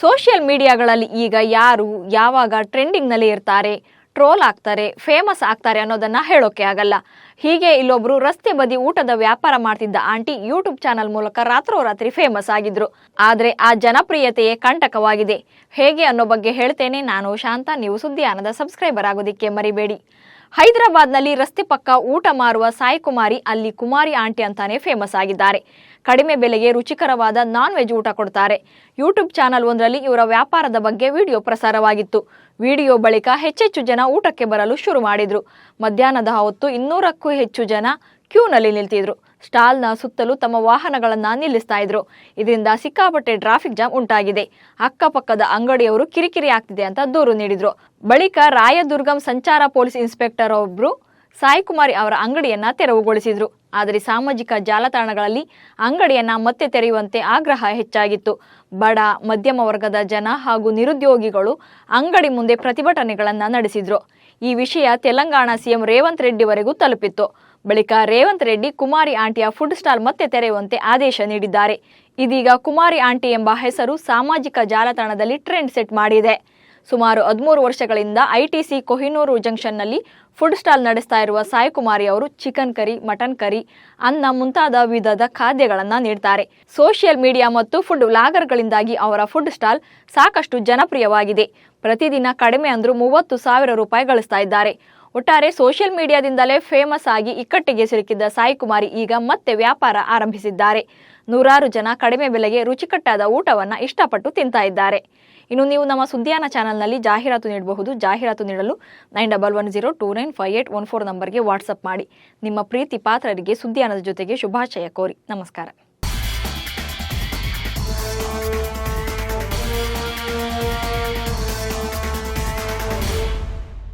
Social ಮೀಡಿಯಾಗಳಲ್ಲಿ ಈಗ ಯಾರು ಯಾವಾಗ ಟ್ರೆಂಡಿಂಗ್ನಲ್ಲಿ ಇರ್ತಾರೆ, ಟ್ರೋಲ್ ಆಗ್ತಾರೆ, ಫೇಮಸ್ ಆಗ್ತಾರೆ ಅನ್ನೋದನ್ನ ಹೇಳೋಕೆ ಆಗಲ್ಲ. ಹೀಗೆ ಇಲ್ಲೊಬ್ರು ರಸ್ತೆ ಬದಿ ಊಟದ ವ್ಯಾಪಾರ ಮಾಡ್ತಿದ್ದ ಆಂಟಿ ಯೂಟ್ಯೂಬ್ ಚಾನಲ್ ಮೂಲಕ ರಾತ್ರೋರಾತ್ರಿ ಫೇಮಸ್ ಆಗಿದ್ರು. ಆದ್ರೆ ಆ ಜನಪ್ರಿಯತೆಯೇ ಕಂಟಕವಾಗಿದೆ. ಹೇಗೆ ಅನ್ನೋ ಬಗ್ಗೆ ಹೇಳ್ತೇನೆ ನಾನು ಶಾಂತ. ನೀವು ಸುದ್ದಿಯಾನದ ಸಬ್ಸ್ಕ್ರೈಬರ್ ಆಗೋದಿಕ್ಕೆ ಮರಿಬೇಡಿ. ಹೈದರಾಬಾದ್ನಲ್ಲಿ ರಸ್ತೆ ಪಕ್ಕ ಊಟ ಮಾರುವ ಸಾಯಿ ಕುಮಾರಿ ಅಲ್ಲಿ ಕುಮಾರಿ ಆಂಟಿ ಅಂತಾನೆ ಫೇಮಸ್ ಆಗಿದ್ದಾರೆ. ಕಡಿಮೆ ಬೆಲೆಗೆ ರುಚಿಕರವಾದ ನಾನ್ ವೆಜ್ ಊಟ ಕೊಡ್ತಾರೆ. ಯೂಟ್ಯೂಬ್ ಚಾನಲ್ ಒಂದರಲ್ಲಿ ಇವರ ವ್ಯಾಪಾರದ ಬಗ್ಗೆ ವಿಡಿಯೋ ಪ್ರಸಾರವಾಗಿತ್ತು. ವಿಡಿಯೋ ಬಳಿಕ ಹೆಚ್ಚೆಚ್ಚು ಜನ ಊಟಕ್ಕೆ ಬರಲು ಶುರು ಮಾಡಿದ್ರು. ಮಧ್ಯಾಹ್ನದ ಹೊತ್ತು ಇನ್ನೂರಕ್ಕೂ ಹೆಚ್ಚು ಜನ ಕ್ಯೂನಲ್ಲಿ ನಿಲ್ತಿದ್ರು. ಸ್ಟಾಲ್ನ ಸುತ್ತಲೂ ತಮ್ಮ ವಾಹನಗಳನ್ನ ನಿಲ್ಲಿಸ್ತಾ ಇದ್ರು. ಇದರಿಂದ ಸಿಕ್ಕಾಪಟ್ಟೆ ಟ್ರಾಫಿಕ್ ಜಾಮ್ ಉಂಟಾಗಿದೆ. ಅಕ್ಕಪಕ್ಕದ ಅಂಗಡಿಯವರು ಕಿರಿಕಿರಿ ಆಗ್ತಿದೆ ಅಂತ ದೂರು ನೀಡಿದ್ರು. ಬಳಿಕ ರಾಯದುರ್ಗಂ ಸಂಚಾರ ಪೊಲೀಸ್ ಇನ್ಸ್ಪೆಕ್ಟರ್ ಒಬ್ರು ಸಾಯಿ ಕುಮಾರಿ ಅವರ ಅಂಗಡಿಯನ್ನ ತೆರವುಗೊಳಿಸಿದ್ರು. ಆದರೆ ಸಾಮಾಜಿಕ ಜಾಲತಾಣಗಳಲ್ಲಿ ಅಂಗಡಿಯನ್ನ ಮತ್ತೆ ತೆರೆಯುವಂತೆ ಆಗ್ರಹ ಹೆಚ್ಚಾಗಿತ್ತು. ಬಡ, ಮಧ್ಯಮ ವರ್ಗದ ಜನ ಹಾಗೂ ನಿರುದ್ಯೋಗಿಗಳು ಅಂಗಡಿ ಮುಂದೆ ಪ್ರತಿಭಟನೆಗಳನ್ನ ನಡೆಸಿದ್ರು. ಈ ವಿಷಯ ತೆಲಂಗಾಣ ಸಿಎಂ ರೇವಂತ್ ರೆಡ್ಡಿವರೆಗೂ ತಲುಪಿತ್ತು. ಬಳಿಕ ರೇವಂತ್ ರೆಡ್ಡಿ ಕುಮಾರಿ ಆಂಟಿಯ ಫುಡ್ ಸ್ಟಾಲ್ ಮತ್ತೆ ತೆರೆಯುವಂತೆ ಆದೇಶ ನೀಡಿದ್ದಾರೆ. ಇದೀಗ ಕುಮಾರಿ ಆಂಟಿ ಎಂಬ ಹೆಸರು ಸಾಮಾಜಿಕ ಜಾಲತಾಣದಲ್ಲಿ ಟ್ರೆಂಡ್ ಸೆಟ್ ಮಾಡಿದೆ. ಸುಮಾರು ಹದಿಮೂರು ವರ್ಷಗಳಿಂದ ಐಟಿಸಿ ಕೊಹಿನೂರು ಜಂಕ್ಷನ್ನಲ್ಲಿ ಫುಡ್ ಸ್ಟಾಲ್ ನಡೆಸ್ತಾ ಇರುವ ಸಾಯಿ ಕುಮಾರಿ ಅವರು ಚಿಕನ್ ಕರಿ, ಮಟನ್ ಕರಿ, ಅನ್ನ ಮುಂತಾದ ವಿಧದ ಖಾದ್ಯಗಳನ್ನು ನೀಡ್ತಾರೆ. ಸೋಷಿಯಲ್ ಮೀಡಿಯಾ ಮತ್ತು ಫುಡ್ ವ್ಲಾಗರ್ಗಳಿಂದಾಗಿ ಅವರ ಫುಡ್ ಸ್ಟಾಲ್ ಸಾಕಷ್ಟು ಜನಪ್ರಿಯವಾಗಿದೆ. ಪ್ರತಿದಿನ ಕಡಿಮೆ ಅಂದರೂ ಮೂವತ್ತು ಸಾವಿರ ರೂಪಾಯಿ ಗಳಿಸ್ತಾ ಇದ್ದಾರೆ. ಒಟ್ಟಾರೆ ಸೋಷಿಯಲ್ ಮೀಡಿಯಾದಿಂದಲೇ ಫೇಮಸ್ ಆಗಿ ಇಕ್ಕಟ್ಟಿಗೆ ಸಿಲುಕಿದ್ದ ಸಾಯಿ ಕುಮಾರಿ ಈಗ ಮತ್ತೆ ವ್ಯಾಪಾರ ಆರಂಭಿಸಿದ್ದಾರೆ. ನೂರಾರು ಜನ ಕಡಿಮೆ ಬೆಲೆಗೆ ರುಚಿಕಟ್ಟಾದ ಊಟವನ್ನು ಇಷ್ಟಪಟ್ಟು ತಿಂತಾ ಇದ್ದಾರೆ. ಇನ್ನು ನೀವು ನಮ್ಮ ಸುದ್ದಿಯಾನ ಚಾನಲ್ನಲ್ಲಿ ಜಾಹೀರಾತು ನೀಡಬಹುದು. ಜಾಹೀರಾತು ನೀಡಲು nine double one zero two nine five eight one four ನಂಬರ್ಗೆ ವಾಟ್ಸಪ್ ಮಾಡಿ. ನಿಮ್ಮ ಪ್ರೀತಿ ಪಾತ್ರರಿಗೆ ಸುದ್ದಿಯಾನದ ಜೊತೆಗೆ ಶುಭಾಶಯ ಕೋರಿ. ನಮಸ್ಕಾರ.